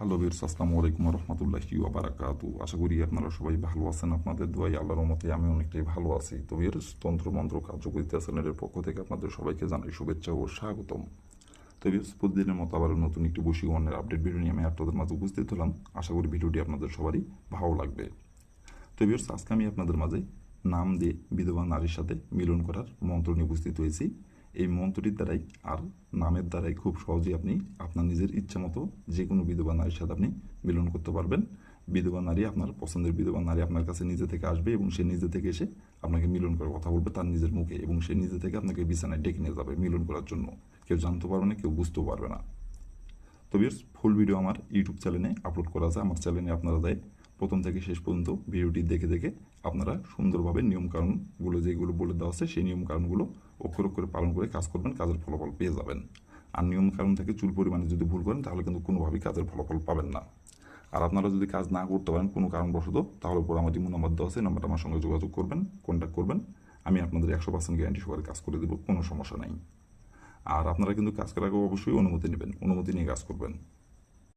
Hello বীর আসসালামু আলাইকুম রহমতুল্লাহি বারাকাতু আশা করি আপনারা সবাই ভালো আছেন, আপনাদের দোয়াই আল্লাহর মতে আমি অনেকটাই ভালো আছি। তো বীর তন্ত্র মন্ত্র কার্যকরিতা চ্যানেলের পক্ষ থেকে আপনাদের সবাইকে জানাই শুভেচ্ছা ও স্বাগতম। তো বীর প্রতিদিনের মতো আবার নতুন একটি বশীকরণের আপডেট ভিডিও নিয়ে আমি আপনাদের মাঝে উপস্থিত হলাম। আশা করি ভিডিওটি আপনাদের সবারই ভালো লাগবে। তো ভিউর্স আজকে আমি আপনাদের মাঝে নাম দিয়ে বিধবা নারীর সাথে মিলন করার মন্ত্র নিয়ে উপস্থিত হয়েছি। এই মন্ত্রটির দ্বারাই আর নামের দ্বারাই খুব সহজেই আপনি আপনার নিজের ইচ্ছা মতো যে কোনো বিধবা নারীর সাথে আপনি মিলন করতে পারবেন। বিধবা নারী আপনার পছন্দের বিধবা নারী আপনার কাছে নিজে থেকে আসবে এবং সে নিজে থেকে এসে আপনাকে মিলন করার কথা বলবে তার নিজের মুখে এবং সে নিজে থেকে আপনাকে বিছানায় ডেকে নিয়ে যাবে মিলন করার জন্য। কেউ জানতে পারবে না, কেউ বুঝতেও পারবে না। তো বিয়ার্স ফুল ভিডিও আমার ইউটিউব চ্যানেলে আপলোড করা আছে। আমার চ্যানেলে আপনারা দেয় প্রথম থেকে শেষ পর্যন্ত ভিডিওটি দেখে দেখে আপনারা সুন্দরভাবে নিয়মকানুনগুলো যেগুলো বলে দেওয়া আছে, সেই নিয়মকানুনগুলো অক্ষর অক্ষরে পালন করে কাজ করবেন, কাজের ফলাফল পেয়ে যাবেন। আর নিয়মকানুন থেকে চুল পরিমাণে যদি ভুল করেন, তাহলে কিন্তু কোনোভাবেই কাজের ফলাফল পাবেন না। আর আপনারা যদি কাজ না করতে পারেন কোনো কারণবশত, তাহলে পর আমার ইমো নাম্বার দেওয়া আছে নাম্বারটা আমার সঙ্গে যোগাযোগ করবেন কন্ট্যাক্ট করবেন। আমি আপনাদের একশো পার্সেন্ট গ্যারান্টি সহকারে কাজ করে দেবো, কোনো সমস্যা নাই। আর আপনারা কিন্তু কাজ করার আগে অবশ্যই অনুমতি নেবেন, অনুমতি নিয়ে কাজ করবেন।